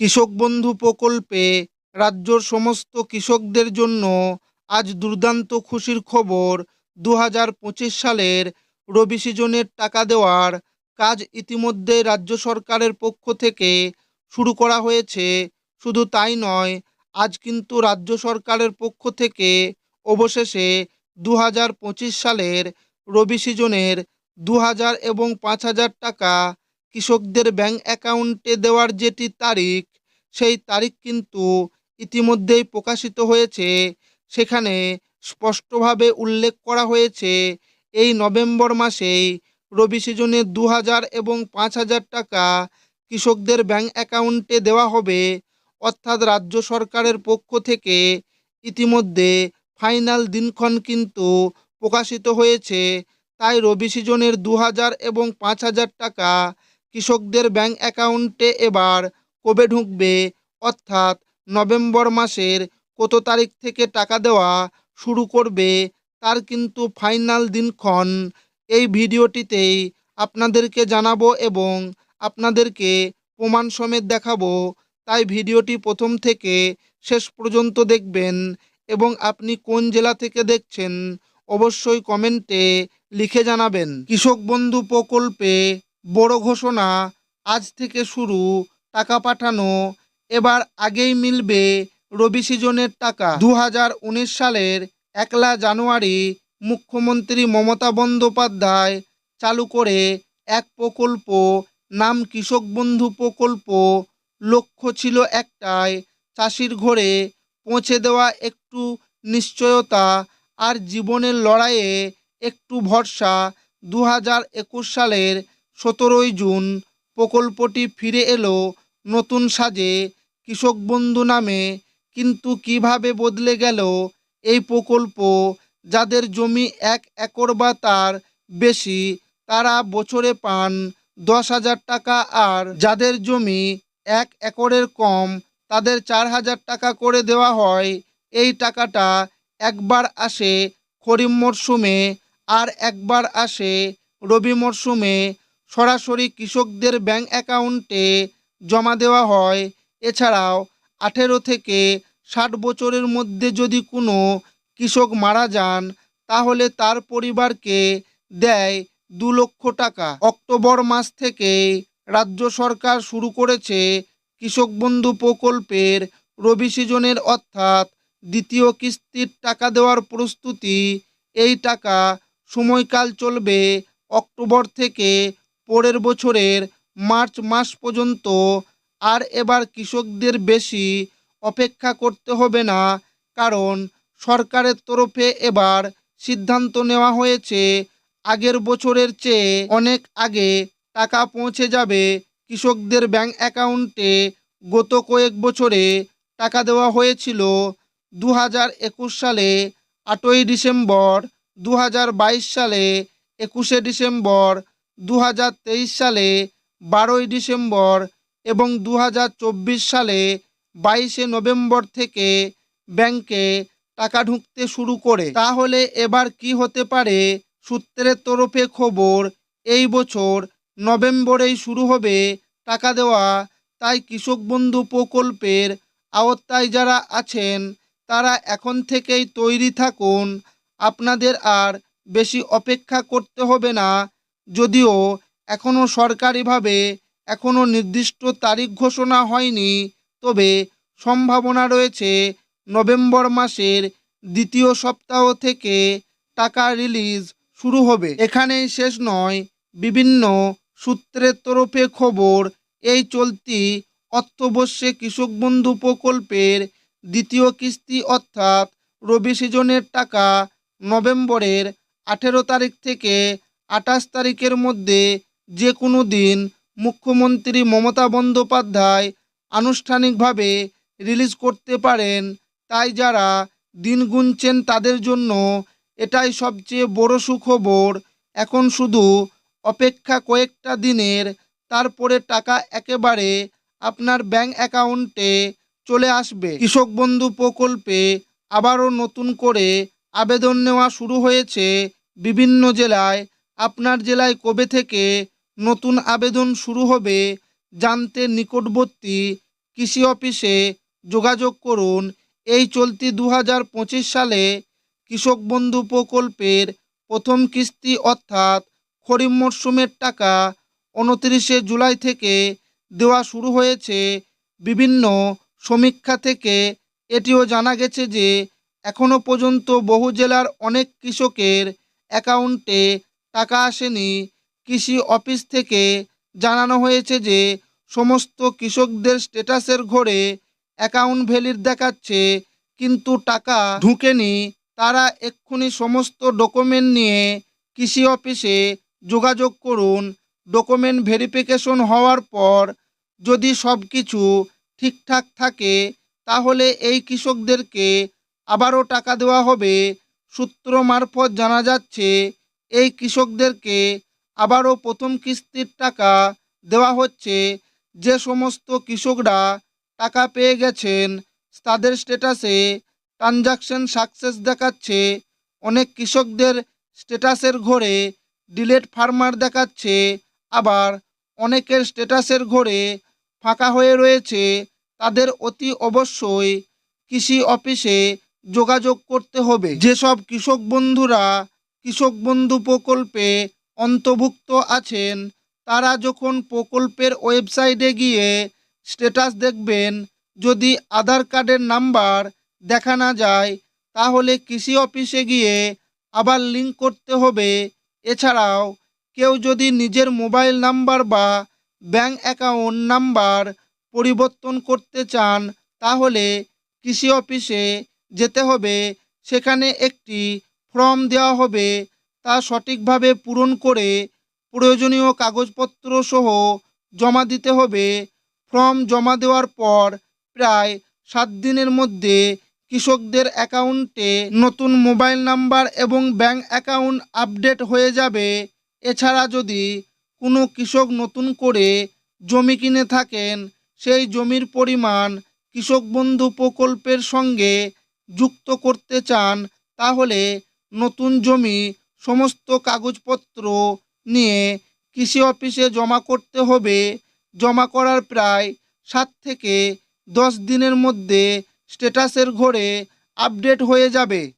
কৃষক বন্ধু প্রকল্পে রাজ্যর সমস্ত কৃষকদের জন্য আজ দুর্দান্ত খুশির খবর। দু হাজার পঁচিশ সালের রবি সিজনের টাকা দেওয়ার কাজ ইতিমধ্যে রাজ্য সরকারের পক্ষ থেকে শুরু করা হয়েছে। শুধু তাই নয়, আজ কিন্তু রাজ্য সরকারের পক্ষ থেকে অবশেষে দু হাজার পঁচিশ সালের রবি সিজনের দু হাজার এবং পাঁচ হাজার টাকা কৃষকদের ব্যাংক অ্যাকাউন্টে দেওয়ার যেটি তারিখ, সেই তারিখ কিন্তু ইতিমধ্যেই প্রকাশিত হয়েছে। সেখানে স্পষ্টভাবে উল্লেখ করা হয়েছে, এই নভেম্বর মাসেই রবি সিজনে দু হাজার এবং পাঁচ হাজার টাকা কৃষকদের ব্যাংক অ্যাকাউন্টে দেওয়া হবে। অর্থাৎ রাজ্য সরকারের পক্ষ থেকে ইতিমধ্যে ফাইনাল দিনক্ষণ কিন্তু প্রকাশিত হয়েছে। তাই রবি সিজনের দু হাজার এবং পাঁচ হাজার টাকা কৃষকদের ব্যাংক অ্যাকাউন্টে এবার কবে ঢুকবে? অর্থাৎ নভেম্বর মাসের কত তারিখ থেকে টাকা দেওয়া শুরু করবে? তার কিন্তু ফাইনাল দিনক্ষণ এই ভিডিওটিতেই আপনাদেরকে জানাব এবং আপনাদেরকে প্রমাণ সমেত দেখাবো। তাই ভিডিওটি প্রথম থেকে শেষ পর্যন্ত দেখবেন এবং আপনি কোন জেলা থেকে দেখছেন অবশ্যই কমেন্টে লিখে জানাবেন। কৃষক বন্ধু প্রকল্পে বড় ঘোষণা, আজ থেকে শুরু, টাকা পাঠানো, এবার আগেই মিলবে রবি সিজনের টাকা। দু হাজার উনিশ সালের একলা জানুয়ারি মুখ্যমন্ত্রী মমতা বন্দ্যোপাধ্যায় চালু করে এক প্রকল্প, নাম কৃষক বন্ধু প্রকল্প। লক্ষ্য ছিল একটাই, চাষির ঘরে পৌঁছে দেওয়া একটু নিশ্চয়তা আর জীবনের লড়াইয়ে একটু ভরসা। দু হাজার একুশ সালের সতেরোই জুন প্রকল্পটি ফিরে এলো নতুন সাজে কৃষক বন্ধু নামে। কিন্তু কীভাবে বদলে গেল এই প্রকল্প? যাদের জমি এক একর বা তার বেশি, তারা বছরে পান দশ হাজার টাকা। আর যাদের জমি এক একরের কম, তাদের চার হাজার টাকা করে দেওয়া হয়। এই টাকাটা একবার আসে খরিফ মরশুমে, আর একবার আসে রবি মরশুমে। সরাসরি কৃষকদের ব্যাংক অ্যাকাউন্টে জমা দেওয়া হয়। এছাড়াও আঠেরো থেকে ষাট বছরের মধ্যে যদি কোনো কৃষক মারা যান, তাহলে তার পরিবারকে দেয় দু লক্ষ টাকা। অক্টোবর মাস থেকে রাজ্য সরকার শুরু করেছে কৃষক বন্ধু প্রকল্পের রবি সিজনের অর্থাৎ দ্বিতীয় কিস্তির টাকা দেওয়ার প্রস্তুতি। এই টাকা সময়কাল চলবে অক্টোবর থেকে পরের বছরের মার্চ মাস পর্যন্ত আর এবার কৃষকদের বেশি অপেক্ষা করতে হবে না, কারণ সরকারের তরফে এবার সিদ্ধান্ত নেওয়া হয়েছে আগের বছরের চেয়ে অনেক আগে টাকা পৌঁছে যাবে কৃষকদের ব্যাংক অ্যাকাউন্টে। গত কয়েক বছরে টাকা দেওয়া হয়েছিল দু হাজার একুশ সালে আটই ডিসেম্বর দু হাজার বাইশ সালে একুশে ডিসেম্বর দু হাজার তেইশ সালে বারোই ডিসেম্বর এবং দু হাজার চব্বিশ সালে বাইশে নভেম্বর থেকে ব্যাংকে টাকা ঢুকতে শুরু করে। তাহলে এবার কি হতে পারে? সূত্রের তরফে খবর, এই বছর নভেম্বরেই শুরু হবে টাকা দেওয়া। তাই কৃষক বন্ধু প্রকল্পের আওতায় যারা আছেন, তারা এখন থেকেই তৈরি থাকুন। আপনাদের আর বেশি অপেক্ষা করতে হবে না। যদিও এখনও সরকারিভাবে এখনও নির্দিষ্ট তারিখ ঘোষণা হয়নি, তবে সম্ভাবনা রয়েছে নভেম্বর মাসের দ্বিতীয় সপ্তাহ থেকে টাকা রিলিজ শুরু হবে। এখানেই শেষ নয়, বিভিন্ন সূত্রের তরফে খবর, এই চলতি অর্থবর্ষে কৃষক বন্ধু প্রকল্পের দ্বিতীয় কিস্তি অর্থাৎ রবি সিজনের টাকা নভেম্বরের আঠেরো তারিখ থেকে আঠাশ তারিখের মধ্যে যে কোনো দিন মুখ্যমন্ত্রী মমতা বন্দ্যোপাধ্যায় আনুষ্ঠানিকভাবে রিলিজ করতে পারেন, তাই যারা দিন গুনছেন তাদের জন্য এটাই সবচেয়ে বড় সুখবর। এখন শুধু অপেক্ষা কয়েকটা দিনের, তারপরে টাকা একেবারে আপনার ব্যাংক অ্যাকাউন্টে চলে আসবে। কৃষক বন্ধু প্রকল্পে আবারও নতুন করে আবেদন নেওয়া শুরু হয়েছে বিভিন্ন জেলায়। আপনার জেলায় কবে থেকে নতুন আবেদন শুরু হবে জানতে নিকটবর্তী কৃষি অফিসে যোগাযোগ করুন। এই চলতি দু হাজার পঁচিশ সালে কৃষক বন্ধু প্রকল্পের প্রথম কিস্তি অর্থাৎ খরিফ মরশুমের টাকা উনত্রিশে জুলাই থেকে দেওয়া শুরু হয়েছে। বিভিন্ন সমীক্ষা থেকে এটিও জানা গেছে যে এখনও পর্যন্ত বহু জেলার অনেক কৃষকের অ্যাকাউন্টে টাকা আসেনি কৃষি অফিস থেকে জানানো হয়েছে যে সমস্ত কৃষকদের স্ট্যাটাসের ঘরে অ্যাকাউন্ট ভ্যালিড দেখাচ্ছে, কিন্তু টাকা ঢুকেনি। তারা এক্ষুনি সমস্ত ডকুমেন্ট নিয়ে কৃষি অফিসে যোগাযোগ করুন। ডকুমেন্ট ভেরিফিকেশন হওয়ার পর যদি সব কিছু ঠিকঠাক থাকে, তাহলে এই কৃষকদেরকে আবারও টাকা দেওয়া হবে। সূত্র মারফত জানা যাচ্ছে এই কৃষকদেরকে আবারও প্রথম কিস্তির টাকা দেওয়া হচ্ছে। যে সমস্ত কৃষকরা টাকা পেয়ে গেছেন, তাদের স্ট্যাটাসে ট্রানজাকশন সাকসেস দেখাচ্ছে। অনেক কৃষকদের স্ট্যাটাসের ঘরে ডিলেট ফার্মার দেখাচ্ছে। আবার অনেকের স্ট্যাটাসের ঘরে ফাঁকা হয়ে রয়েছে। তাদের অতি অবশ্যই কৃষি অফিসে যোগাযোগ করতে হবে। যেসব কৃষক বন্ধুরা কৃষক বন্ধু প্রকল্পে অন্তর্ভুক্ত আছেন, তারা যখন প্রকল্পের ওয়েবসাইটে গিয়ে স্ট্যাটাস দেখবেন, যদি আধার কার্ডের নাম্বার দেখা না যায়, তাহলে কৃষি অফিসে গিয়ে আবার লিঙ্ক করতে হবে। এছাড়াও, কেউ যদি নিজের মোবাইল নাম্বার বা ব্যাঙ্ক অ্যাকাউন্ট নাম্বার পরিবর্তন করতে চান, তাহলে কৃষি অফিসে যেতে হবে। সেখানে একটি ফর্ম দেওয়া হবে তা সঠিকভাবে পূরণ করে প্রয়োজনীয় কাগজপত্র সহ জমা দিতে হবে। ফর্ম জমা দেওয়ার পর প্রায় সাত দিনের মধ্যে কৃষকদের অ্যাকাউন্টে নতুন মোবাইল নাম্বার এবং ব্যাঙ্ক অ্যাকাউন্ট আপডেট হয়ে যাবে। এছাড়া যদি কোনো কৃষক নতুন করে জমি কিনে থাকেন, সেই জমির পরিমাণ কৃষক বন্ধু প্রকল্পের সঙ্গে যুক্ত করতে চান, তাহলে নতুন জমি, সমস্ত কাগজপত্র নিয়ে কৃষি অফিসে জমা করতে হবে। জমা করার প্রায় সাত থেকে দশ দিনের মধ্যে স্টেটাসের ঘরে আপডেট হয়ে যাবে।